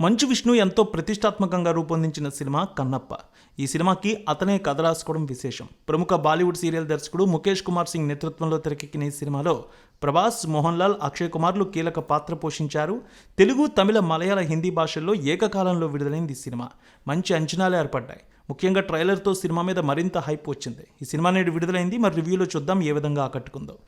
మంచు విష్ణు ఎంతో ప్రతిష్టాత్మకంగా రూపొందించిన సినిమా కన్నప్ప. ఈ సినిమాకి అతనే కథ రాసుకోవడం విశేషం. ప్రముఖ బాలీవుడ్ సీరియల్ దర్శకుడు ముఖేష్ కుమార్ సింగ్ నేతృత్వంలో తెరకెక్కిన ఈ సినిమాలో ప్రభాస్ మోహన్ లాల్ అక్షయ్ కుమార్లు కీలక పాత్ర పోషించారు. తెలుగు తమిళ మలయాళ హిందీ భాషల్లో ఏకకాలంలో విడుదలైంది ఈ సినిమా. మంచి అంచనాలు ఏర్పడ్డాయి. ముఖ్యంగా ట్రైలర్తో సినిమా మీద మరింత హైప్ వచ్చింది. ఈ సినిమా నేడు విడుదలైంది. మరి రివ్యూలో చూద్దాం ఏ విధంగా ఆకట్టుకుందో.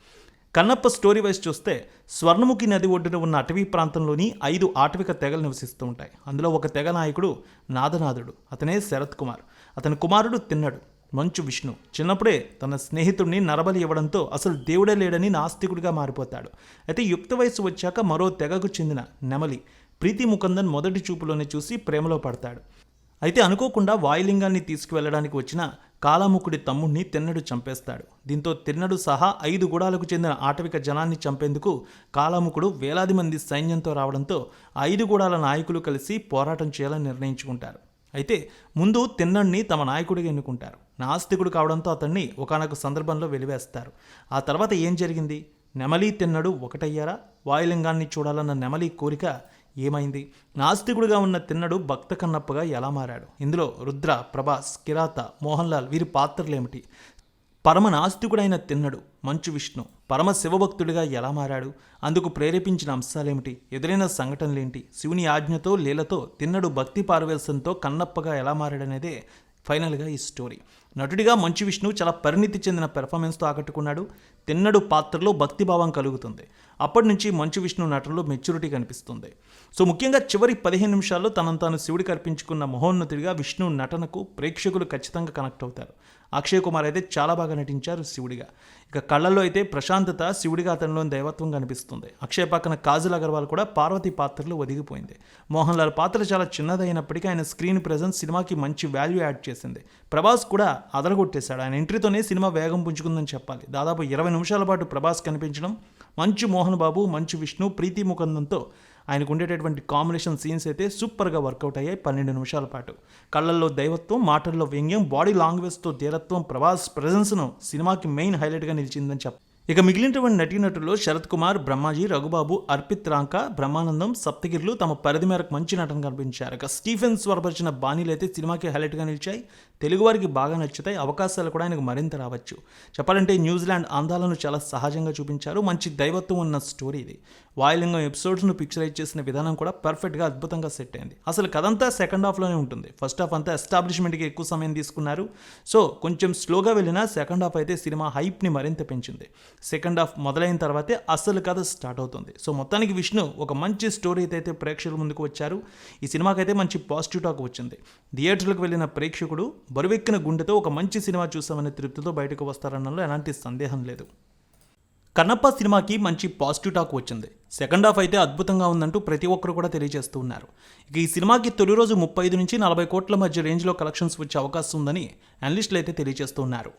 కన్నప్ప స్టోరీ వైజ్ చూస్తే స్వర్ణముఖి నది ఒడ్డున ఉన్న అటవీ ప్రాంతంలోని ఐదు ఆటవిక తెగలు నివసిస్తూ ఉంటాయి. అందులో ఒక తెగ నాయకుడు నాదనాథుడు. అతనే శరత్ కుమార్. అతని కుమారుడు తిన్నడు మంచు విష్ణు. చిన్నప్పుడే తన స్నేహితుడిని నరబలి ఇవ్వడంతో అసలు దేవుడే లేడని నాస్తికుడిగా మారిపోతాడు. అయితే యుక్త వయసు వచ్చాక మరో తెగకు చెందిన నెమలి ప్రీతి ముకందన్ మొదటి చూపులోనే చూసి ప్రేమలో పడతాడు. అయితే అనుకోకుండా వాయులింగాన్ని తీసుకువెళ్ళడానికి వచ్చిన కాలాముకుడి తమ్ముణ్ణి తిన్నడు చంపేస్తాడు. దీంతో తిన్నడు సహా ఐదు గుడాలకు చెందిన ఆటవిక జనాన్ని చంపేందుకు కాలాముకుడు వేలాది మంది సైన్యంతో రావడంతో ఐదు గుడాల నాయకులు కలిసి పోరాటం చేయాలని నిర్ణయించుకుంటారు. అయితే ముందు తిన్నడిని తమ నాయకుడిగా ఎన్నుకుంటారు. నాస్తికుడు కావడంతో అతన్ని ఒకనొక సందర్భంలో వెలివేస్తారు. ఆ తర్వాత ఏం జరిగింది? నెమలి తిన్నడు ఒకటయ్యారా? వాయులింగాన్ని చూడాలన్న నెమలి కోరిక ఏమైంది? నాస్తికుడిగా ఉన్న తిన్నడు భక్త కన్నప్పగా ఎలా మారాడు? ఇందులో రుద్ర ప్రభాస్ కిరాత మోహన్ లాల్ వీరి పాత్రలేమిటి? పరమ నాస్తికుడైన తిన్నడు మంచు విష్ణు పరమ శివభక్తుడిగా ఎలా మారాడు? అందుకు ప్రేరేపించిన అంశాలేమిటి? ఎదురైన సంఘటనలేంటి? శివుని ఆజ్ఞతో లీలతో తిన్నడు భక్తి పారవేశంతో కన్నప్పగా ఎలా మారాడనేదే ఫైనల్గా ఈ స్టోరీ. నటుడిగా మంచు విష్ణు చాలా పరిణితి చెందిన పెర్ఫార్మెన్స్తో ఆకట్టుకున్నాడు. తిన్నడు పాత్రలో భక్తిభావం కలుగుతుంది. అప్పటి నుంచి మంచు విష్ణు నటనలో మెచ్యూరిటీ కనిపిస్తుంది. సో ముఖ్యంగా చివరి పదిహేను నిమిషాల్లో తనను తాను శివుడికి అర్పించుకున్న మహోన్నతుడిగా విష్ణు నటనకు ప్రేక్షకులు ఖచ్చితంగా కనెక్ట్ అవుతారు. అక్షయ్ కుమార్ అయితే చాలా బాగా నటించారు శివుడిగా. ఇక కళ్ళల్లో అయితే ప్రశాంతత శివుడిగా అతనిలోని దైవత్వం కనిపిస్తుంది. అక్షయ్ పక్కన కాజల్ అగర్వాల్ కూడా పార్వతి పాత్రలో ఒదిగిపోయింది. మోహన్ లాల్ పాత్ర చాలా చిన్నదైనప్పటికీ ఆయన స్క్రీన్ ప్రజెన్స్ సినిమాకి మంచి వాల్యూ యాడ్ చేసింది. ప్రభాస్ కూడా అదరగొట్టేశాడు. ఆయన ఎంట్రీతోనే సినిమా వేగం పుంజుకుందని చెప్పాలి. దాదాపు ఇరవై నిమిషాల పాటు ప్రభాస్ కనిపించడం మంచు మోహన్ బాబు మంచు విష్ణు ప్రీతి ముఖందంతో ఆయనకు ఉండేటటువంటి కాంబినేషన్ సీన్స్ అయితే సూపర్గా వర్కౌట్ అయ్యాయి పన్నెండు నిమిషాల పాటు. కళ్ళల్లో దైవత్వం మాటల్లో వ్యంగ్యం బాడీ లాంగ్వేజ్తో ధీరత్వం ప్రభాస్ ప్రజెన్స్ను సినిమాకి మెయిన్ హైలైట్గా నిలిచిందని చెప్పాలి ఇక మిగిలినటువంటి నటీనటుల్లో శరత్ కుమార్ బ్రహ్మాజీ రఘుబాబు అర్పిత్ రాంక బ్రహ్మానందం సప్తగిర్లు తమ పరిధి మేరకు మంచి నటన కనిపించారు ఇక స్టీఫెన్ స్వరపరిచిన బాణీలు అయితే సినిమాకి హైలైట్గా నిలిచాయి. తెలుగువారికి బాగా నచ్చుతాయి. అవకాశాలు కూడా ఆయనకు మరింత రావచ్చు. చెప్పాలంటే న్యూజిలాండ్ అందాలను చాలా సహజంగా చూపించారు. మంచి దైవత్వం ఉన్న స్టోరీ ఇది. వాయులింగం ఎపిసోడ్స్ను పిక్చరైజ్ చేసిన విధానం కూడా పర్ఫెక్ట్గా అద్భుతంగా సెట్ అయింది. అసలు కథంతా సెకండ్ హాఫ్లోనే ఉంటుంది. ఫస్ట్ హాఫ్ అంతా ఎస్టాబ్లిష్మెంట్కి ఎక్కువ సమయం తీసుకున్నారు. సో కొంచెం స్లోగా వెళ్ళినా సెకండ్ హాఫ్ అయితే సినిమా హైప్ని మరింత పెంచింది. సెకండ్ హాఫ్ మొదలైన తర్వాతే అసలు కథ స్టార్ట్ అవుతుంది. సో మొత్తానికి విష్ణు ఒక మంచి స్టోరీ అయితే ప్రేక్షకుల ముందుకు వచ్చారు. ఈ సినిమాకైతే మంచి పాజిటివ్ టాక్ వచ్చింది. థియేటర్లకు వెళ్ళిన ప్రేక్షకుడు బరువెక్కిన గుండెతో ఒక మంచి సినిమా చూసామనే తృప్తితో బయటకు వస్తారన్నలో ఎలాంటి సందేహం లేదు. కన్నప్ప సినిమాకి మంచి పాజిటివ్ టాక్ వచ్చింది. సెకండ్ హాఫ్ అయితే అద్భుతంగా ఉందంటూ ప్రతి ఒక్కరు కూడా తెలియజేస్తూ ఉన్నారు. ఇక ఈ సినిమాకి తొలి రోజు ముప్పై ఐదు నుంచి నలభై కోట్ల మధ్య రేంజ్లో కలెక్షన్స్ వచ్చే అవకాశం ఉందని అనలిస్టులు అయితే తెలియజేస్తూ ఉన్నారు.